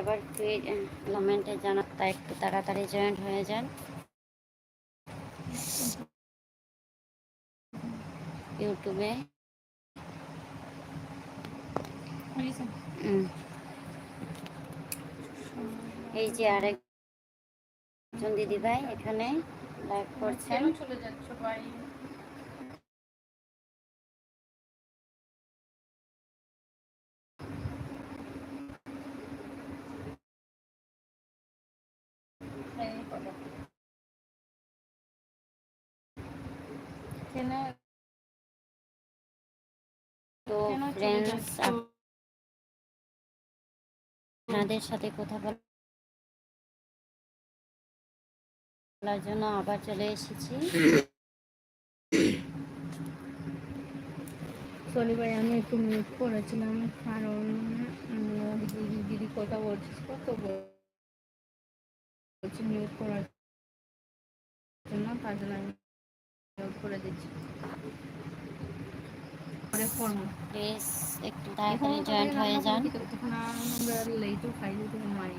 আবার কমেন্টে জানা তাই একটু তাড়াতাড়ি জয়েন্ট হয়ে যান। ইউটিউবে। এই যে আরেকজন দিদি ভাই এখানে লাইভ করছেন। চলে যাচ্ছ? ভাই তো ফ্রেন্ডস আপনাদের সাথে কথা বলার জন্য আবার চলে এসেছি ভাই আমি একটু মিউট করেছিলাম কারণ দিদি দিদি কথা বলছিস কত বলছি মিউট করার জন্য তার জন্য করে দিচ্ছি। প্লিজ একটু তাড়াতাড়ি জয়েন্ট হয়ে যান। তখন আমরা লেটও খাই তখন মারি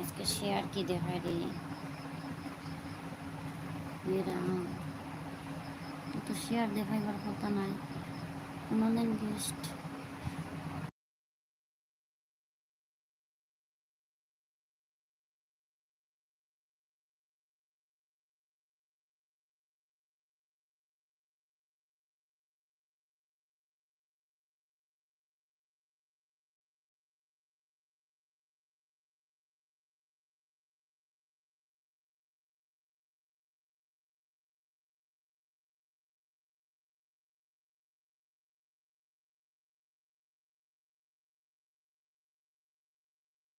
আজকে শেয়ার কি রে? এরা তো শেয়ার দেখাইবার কথা নাই। কোনোদিন গেস্ট